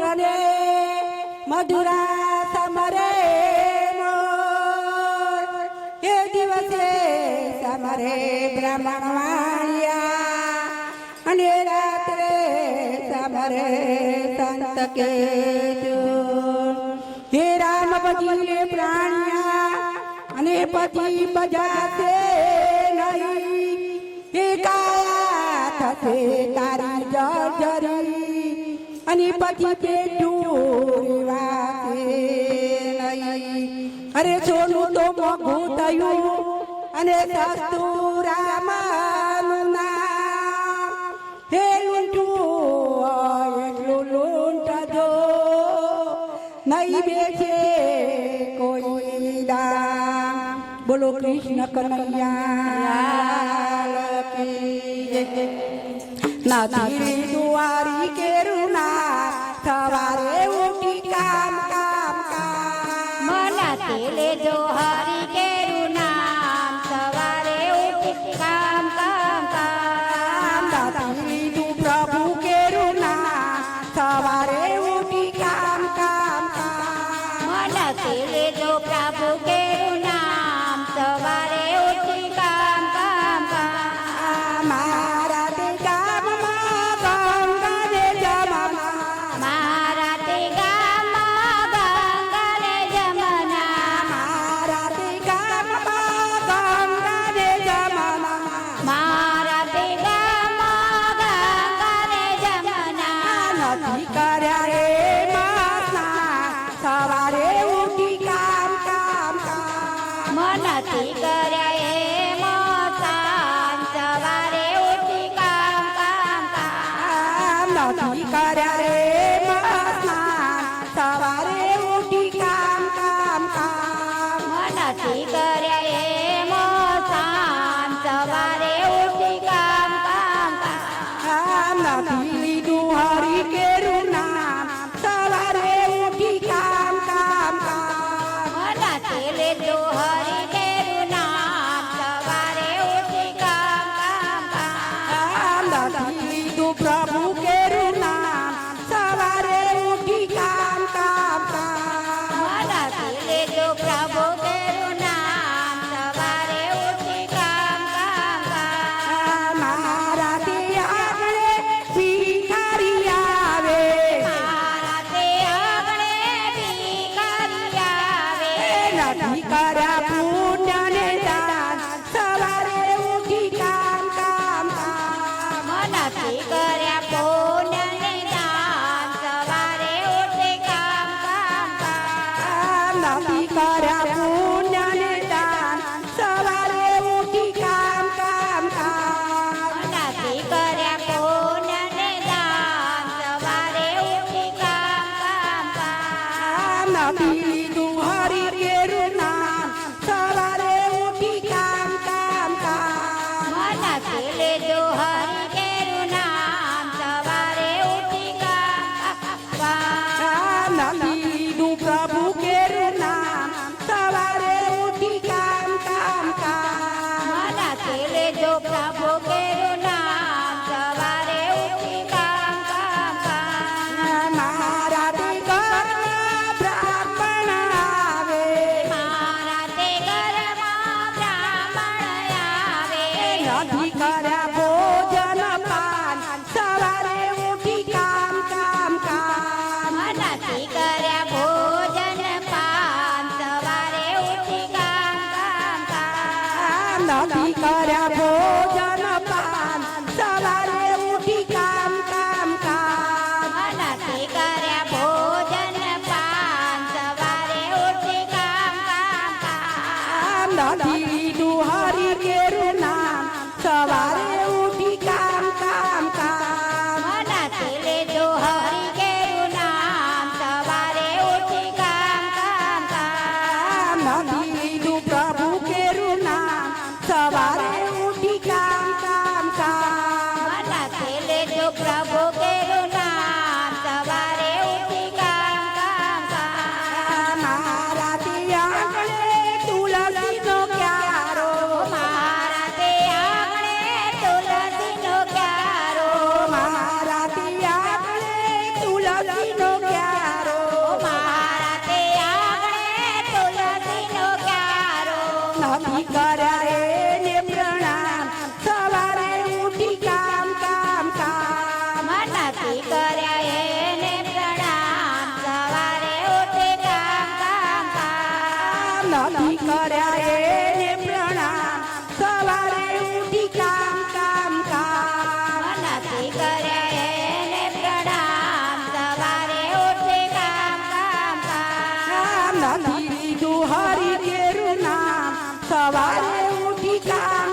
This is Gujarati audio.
પુત્રને મધુરા સમરે એ દિવસે સમરે બ્રાહ્મણ વાણિયા અને રાત્રે સમરે સંત કે હે રામ ભજીને પ્રાણિયા અને પછી બજાતે નહીં. હે થશે गणपति पे डोरवा अरे सोनू तो मगू तयू अने सस्तूरा मानुना हे लुंटू एकलो लुंटा दो नहीं बेचे कोई दाम बोलो कृष्ण कन्हैया की जय नाथी दुआरी के रूना Tavareu તારા પુણ્યને દાન સવારે ઉઠી કામ કામ કામ. નથી કર્યા પુણ્યને દાન સવારે ઉઠી કામ કામ કામ. નથી લીધું હરી કેરું નામ સવારે ઉઠી કામ કામ કામ. નથી લીધું હરી ಗಾಯ નથી કર્યા રે પ્રણામ. સવારે ઉઠી કામ કામ કામ. નથી કર્યા રે પ્રણામ. સવારે ઉઠી કામ કામ કામ. નથી કર્યા રે સવારે ઉઠી કામ કામ કામ. સવારે ઉઠી કામ કામ હરી કેરું ના só vale um picar.